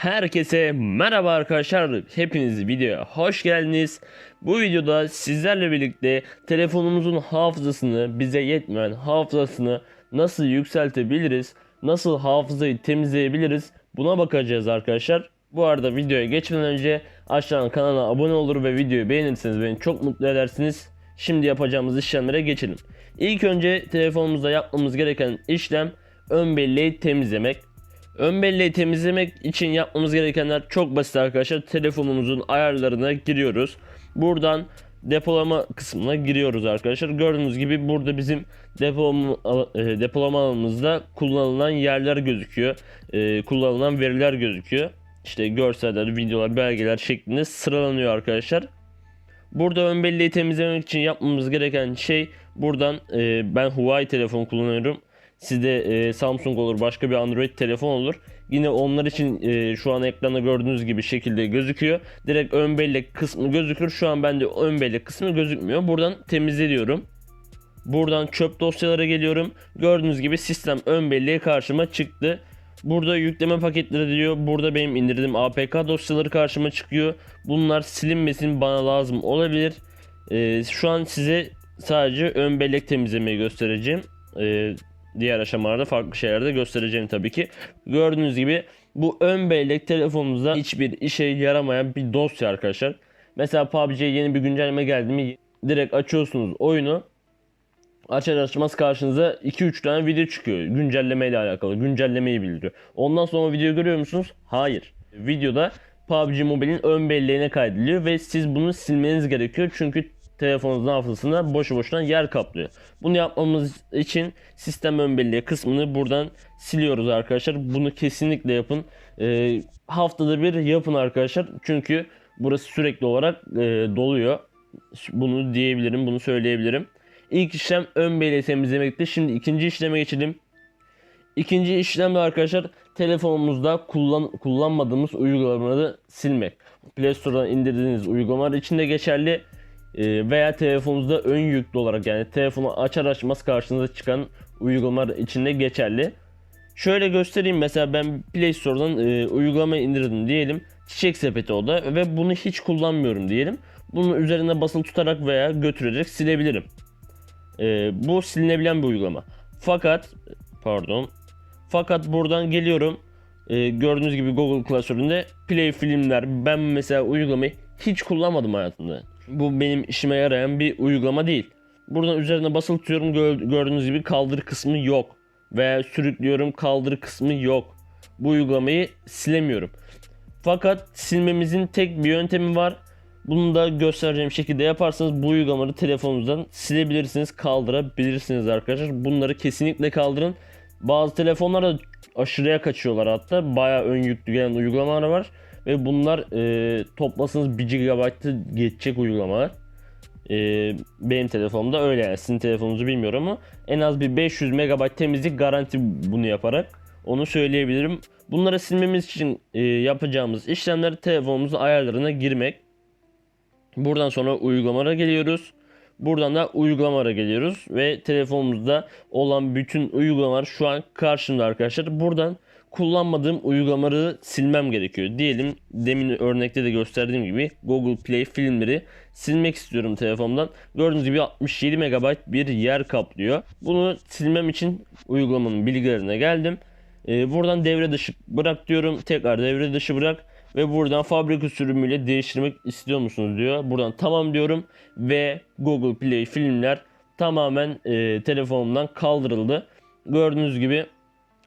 Herkese merhaba arkadaşlar. Hepiniz videoya hoş geldiniz. Bu videoda sizlerle birlikte telefonumuzun hafızasını, bize yetmeyen hafızasını nasıl yükseltebiliriz? Nasıl hafızayı temizleyebiliriz? Buna bakacağız arkadaşlar. Bu arada videoya geçmeden önce aşağıdan kanala abone olur ve videoyu beğenirseniz beni çok mutlu edersiniz. Şimdi yapacağımız işlemlere geçelim. İlk önce telefonumuzda yapmamız gereken işlem ön belleği temizlemek. Ön belleği temizlemek için yapmamız gerekenler çok basit arkadaşlar. Telefonumuzun ayarlarına giriyoruz. Buradan depolama kısmına giriyoruz arkadaşlar. Gördüğünüz gibi burada bizim depolama, e, alanımızda kullanılan yerler gözüküyor. E, kullanılan veriler gözüküyor. İşte görseller, videolar, belgeler şeklinde sıralanıyor arkadaşlar. Burada ön belleği temizlemek için yapmamız gereken şey buradan e, ben Huawei telefon kullanıyorum. Sizde e, Samsung olur başka bir Android telefon olur. Yine onlar için e, şu an ekranda gördüğünüz gibi şekilde gözüküyor. Direkt ön bellek kısmı gözükür. Şu an bende ön bellek kısmı gözükmüyor. Buradan temizliyorum. Buradan çöp dosyalara geliyorum. Gördüğünüz gibi sistem ön belleği karşıma çıktı. Burada yükleme paketleri diyor. Burada benim indirdiğim APK dosyaları karşıma çıkıyor. Bunlar silinmesin bana lazım olabilir. Ee, şu an size sadece ön bellek temizlemeyi göstereceğim. Ee, diğer aşamalarda farklı şeyler de göstereceğim tabii ki. Gördüğünüz gibi bu ön bellek telefonumuzda hiçbir işe yaramayan bir dosya arkadaşlar. Mesela PUBG'ye yeni bir güncelleme geldi mi direkt açıyorsunuz oyunu. Açar açmaz karşınıza 2-3 tane video çıkıyor. Güncelleme ile alakalı. Güncellemeyi bildiriyor. Ondan sonra video görüyor musunuz? Hayır. Videoda PUBG Mobile'in ön belleğine kaydediliyor ve siz bunu silmeniz gerekiyor. Çünkü telefonunuzun hafızasında boşu boşuna yer kaplıyor. Bunu yapmamız için sistem ön belleği kısmını buradan siliyoruz arkadaşlar. Bunu kesinlikle yapın. Ee, haftada bir yapın arkadaşlar. Çünkü burası sürekli olarak e, doluyor. Bunu diyebilirim, bunu söyleyebilirim. İlk işlem ön belleği temizlemekti. Şimdi ikinci işleme geçelim. İkinci işlem de arkadaşlar telefonumuzda kullan, kullanmadığımız uygulamaları silmek. Play Store'dan indirdiğiniz uygulamalar için de geçerli veya telefonunuzda ön yüklü olarak yani telefonu açar açmaz karşınıza çıkan uygulamalar için de geçerli. Şöyle göstereyim mesela ben Play Store'dan e, uygulama indirdim diyelim. Çiçek sepeti o ve bunu hiç kullanmıyorum diyelim. Bunu üzerine basılı tutarak veya götürerek silebilirim. Ee, bu silinebilen bir uygulama. Fakat pardon. Fakat buradan geliyorum. Ee, gördüğünüz gibi Google klasöründe Play filmler. Ben mesela uygulamayı hiç kullanmadım hayatımda. Bu benim işime yarayan bir uygulama değil. Buradan üzerine basılı tutuyorum. Gö- gördüğünüz gibi kaldır kısmı yok. Veya sürüklüyorum kaldır kısmı yok. Bu uygulamayı silemiyorum. Fakat silmemizin tek bir yöntemi var. Bunu da göstereceğim şekilde yaparsanız bu uygulamaları telefonunuzdan silebilirsiniz, kaldırabilirsiniz arkadaşlar. Bunları kesinlikle kaldırın. Bazı telefonlar da aşırıya kaçıyorlar hatta. Bayağı ön yüklü gelen uygulamalar var. Ve bunlar e, toplasanız 1 GB'ı geçecek uygulamalar. E, benim telefonumda öyle yani. Sizin telefonunuzu bilmiyorum ama en az bir 500 MB temizlik garanti bunu yaparak. Onu söyleyebilirim. Bunları silmemiz için e, yapacağımız işlemler telefonumuzun ayarlarına girmek. Buradan sonra uygulamalara geliyoruz. Buradan da uygulamalara geliyoruz ve telefonumuzda olan bütün uygulamalar şu an karşımda arkadaşlar. Buradan kullanmadığım uygulamaları silmem gerekiyor. Diyelim demin örnekte de gösterdiğim gibi Google Play filmleri silmek istiyorum telefonumdan. Gördüğünüz gibi 67 MB bir yer kaplıyor. Bunu silmem için uygulamanın bilgilerine geldim. Ee, buradan devre dışı bırak diyorum. Tekrar devre dışı bırak ve buradan fabrika sürümüyle değiştirmek istiyor musunuz diyor. Buradan tamam diyorum ve Google Play filmler tamamen e, telefonumdan kaldırıldı. Gördüğünüz gibi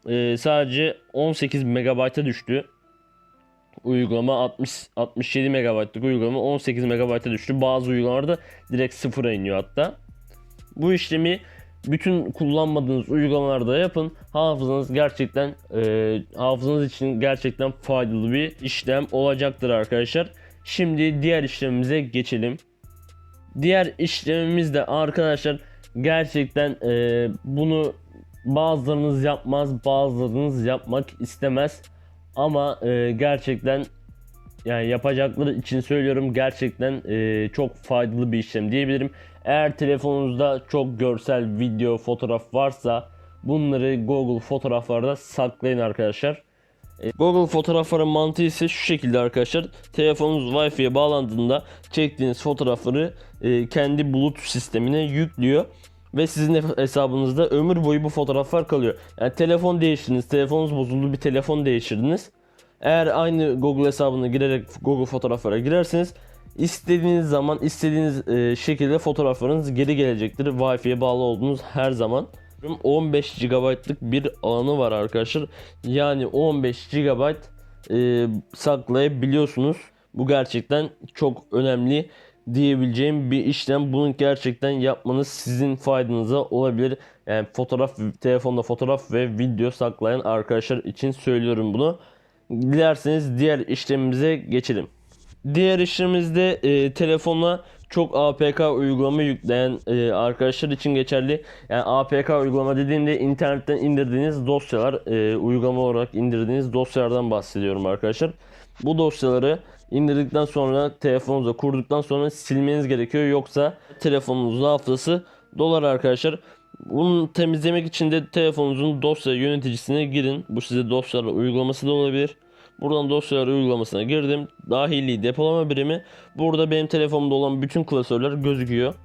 e, sadece 18 MB'a düştü. Uygulama 60 67 MB'lık uygulama 18 MB'a düştü. Bazı uygulamalarda direkt sıfıra iniyor hatta. Bu işlemi bütün kullanmadığınız uygulamalarda yapın. Hafızanız gerçekten e, hafızanız için gerçekten faydalı bir işlem olacaktır arkadaşlar. Şimdi diğer işlemimize geçelim. Diğer işlemimiz de arkadaşlar gerçekten e, bunu bazılarınız yapmaz, bazılarınız yapmak istemez. Ama e, gerçekten yani yapacakları için söylüyorum gerçekten e, çok faydalı bir işlem diyebilirim. Eğer telefonunuzda çok görsel video, fotoğraf varsa bunları Google fotoğraflarda saklayın arkadaşlar. E, Google fotoğrafları mantığı ise şu şekilde arkadaşlar. Telefonunuz Wi-Fi'ye bağlandığında çektiğiniz fotoğrafları e, kendi bulut sistemine yüklüyor. Ve sizin hesabınızda ömür boyu bu fotoğraflar kalıyor. Yani telefon değiştirdiniz, telefonunuz bozuldu bir telefon değiştirdiniz. Eğer aynı Google hesabına girerek Google fotoğraflara girerseniz istediğiniz zaman istediğiniz e, şekilde fotoğraflarınız geri gelecektir. Wi-Fi'ye bağlı olduğunuz her zaman. 15 GB'lık bir alanı var arkadaşlar. Yani 15 GB e, saklayabiliyorsunuz. Bu gerçekten çok önemli diyebileceğim bir işlem. Bunu gerçekten yapmanız sizin faydanıza olabilir. Yani fotoğraf, telefonda fotoğraf ve video saklayan arkadaşlar için söylüyorum bunu. Dilerseniz diğer işlemimize geçelim. Diğer işlemimizde e, telefona çok APK uygulama yükleyen e, arkadaşlar için geçerli. Yani APK uygulama dediğimde internetten indirdiğiniz dosyalar, e, uygulama olarak indirdiğiniz dosyalardan bahsediyorum arkadaşlar. Bu dosyaları indirdikten sonra telefonunuza kurduktan sonra silmeniz gerekiyor. Yoksa telefonunuzun hafızası dolar arkadaşlar. Bunu temizlemek için de telefonunuzun dosya yöneticisine girin. Bu size dosyalar uygulaması da olabilir. Buradan dosyalar uygulamasına girdim. Dahili depolama birimi. Burada benim telefonumda olan bütün klasörler gözüküyor.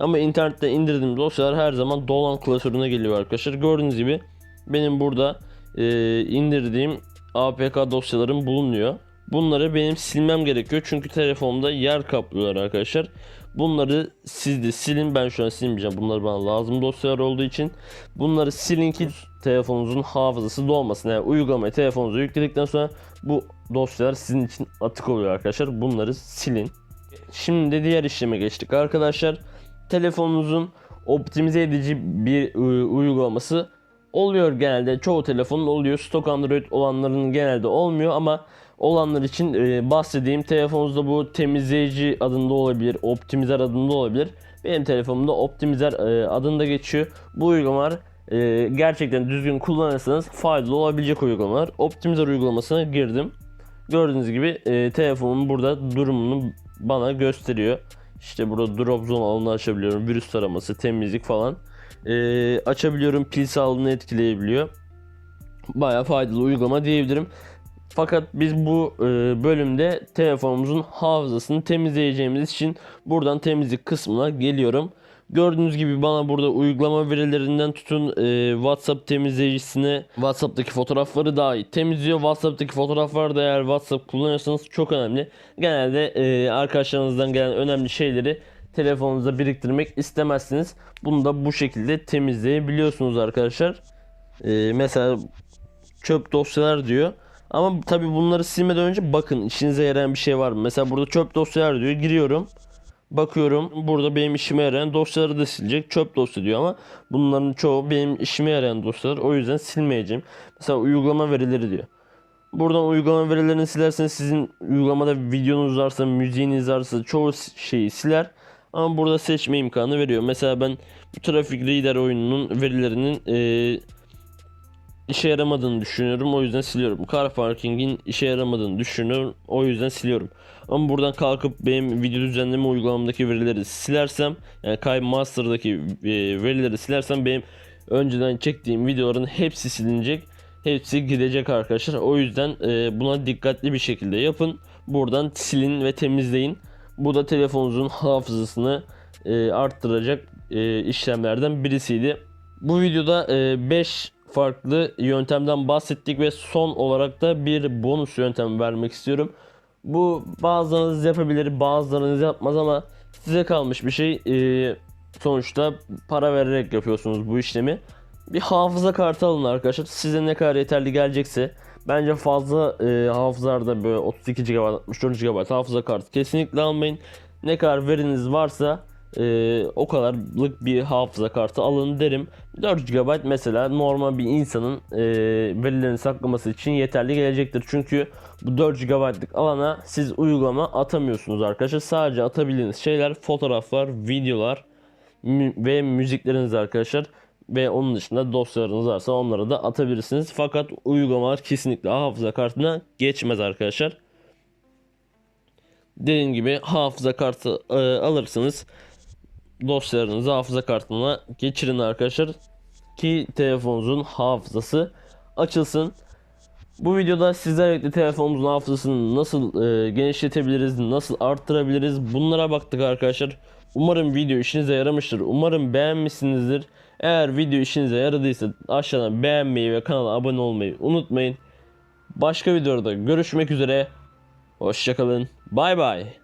Ama internette indirdiğim dosyalar her zaman dolan klasörüne geliyor arkadaşlar. Gördüğünüz gibi benim burada e, indirdiğim APK dosyalarım bulunuyor. Bunları benim silmem gerekiyor çünkü telefonumda yer kaplıyorlar arkadaşlar. Bunları siz de silin. Ben şu an silmeyeceğim. Bunlar bana lazım dosyalar olduğu için. Bunları silin ki telefonunuzun hafızası dolmasın. Yani uygulamayı telefonunuza yükledikten sonra bu dosyalar sizin için atık oluyor arkadaşlar. Bunları silin. Şimdi de diğer işleme geçtik arkadaşlar. Telefonunuzun optimize edici bir uygulaması oluyor genelde. Çoğu telefonun oluyor. Stok Android olanların genelde olmuyor ama olanlar için e, bahsedeyim. Telefonunuzda bu temizleyici adında olabilir, optimizer adında olabilir. Benim telefonumda optimizer e, adında geçiyor. Bu uygulamalar e, gerçekten düzgün kullanırsanız faydalı olabilecek uygulamalar. Optimizer uygulamasına girdim. Gördüğünüz gibi e, telefonun burada durumunu bana gösteriyor. İşte burada drop zone alanı açabiliyorum. Virüs taraması, temizlik falan. E, açabiliyorum. Pil sağlığını etkileyebiliyor. Baya faydalı uygulama diyebilirim. Fakat biz bu e, bölümde telefonumuzun hafızasını temizleyeceğimiz için buradan temizlik kısmına geliyorum. Gördüğünüz gibi bana burada uygulama verilerinden tutun e, WhatsApp temizleyicisine WhatsApp'taki fotoğrafları dahi temizliyor. WhatsApp'taki fotoğraflar da eğer WhatsApp kullanıyorsanız çok önemli. Genelde e, arkadaşlarınızdan gelen önemli şeyleri telefonunuza biriktirmek istemezsiniz. Bunu da bu şekilde temizleyebiliyorsunuz arkadaşlar. Mesela çöp dosyalar diyor. Ama tabi bunları silmeden önce bakın işinize yarayan bir şey var mı? Mesela burada çöp dosyalar diyor. Giriyorum. Bakıyorum burada benim işime yarayan dosyaları da silecek. Çöp dosya diyor ama bunların çoğu benim işime yarayan dosyalar. O yüzden silmeyeceğim. Mesela uygulama verileri diyor. Buradan uygulama verilerini silerseniz sizin uygulamada videonuz varsa, müziğiniz varsa çoğu şeyi siler. Ama burada seçme imkanı veriyor. Mesela ben bu trafik lider oyununun verilerinin ee, işe yaramadığını düşünüyorum. O yüzden siliyorum. Car parking'in işe yaramadığını düşünüyorum. O yüzden siliyorum. Ama buradan kalkıp benim video düzenleme uygulamamdaki verileri silersem yani Kay Master'daki e, verileri silersem benim önceden çektiğim videoların hepsi silinecek. Hepsi gidecek arkadaşlar. O yüzden e, buna dikkatli bir şekilde yapın. Buradan silin ve temizleyin. Bu da telefonunuzun hafızasını e, arttıracak işlemlerden birisiydi. Bu videoda 5 farklı yöntemden bahsettik ve son olarak da bir bonus yöntem vermek istiyorum. Bu bazılarınız yapabilir, bazılarınız yapmaz ama size kalmış bir şey. Ee, sonuçta para vererek yapıyorsunuz bu işlemi. Bir hafıza kartı alın arkadaşlar. Size ne kadar yeterli gelecekse. Bence fazla e, hafızalarda böyle 32 GB, 64 GB hafıza kartı kesinlikle almayın. Ne kadar veriniz varsa e, o kadarlık bir hafıza kartı alın derim. 4 GB mesela normal bir insanın e, verilerini saklaması için yeterli gelecektir. Çünkü bu 4 GB'lık alana siz uygulama atamıyorsunuz arkadaşlar. Sadece atabildiğiniz şeyler fotoğraflar, videolar mü ve müzikleriniz arkadaşlar. Ve onun dışında dosyalarınız varsa onları da atabilirsiniz. Fakat uygulamalar kesinlikle hafıza kartına geçmez arkadaşlar. Dediğim gibi hafıza kartı e, alırsınız dosyalarınızı hafıza kartına geçirin arkadaşlar ki telefonunuzun hafızası açılsın. Bu videoda sizlerle telefonumuzun hafızasını nasıl e, genişletebiliriz, nasıl arttırabiliriz bunlara baktık arkadaşlar. Umarım video işinize yaramıştır. Umarım beğenmişsinizdir. Eğer video işinize yaradıysa aşağıdan beğenmeyi ve kanala abone olmayı unutmayın. Başka videoda görüşmek üzere. Hoşçakalın. Bay bay.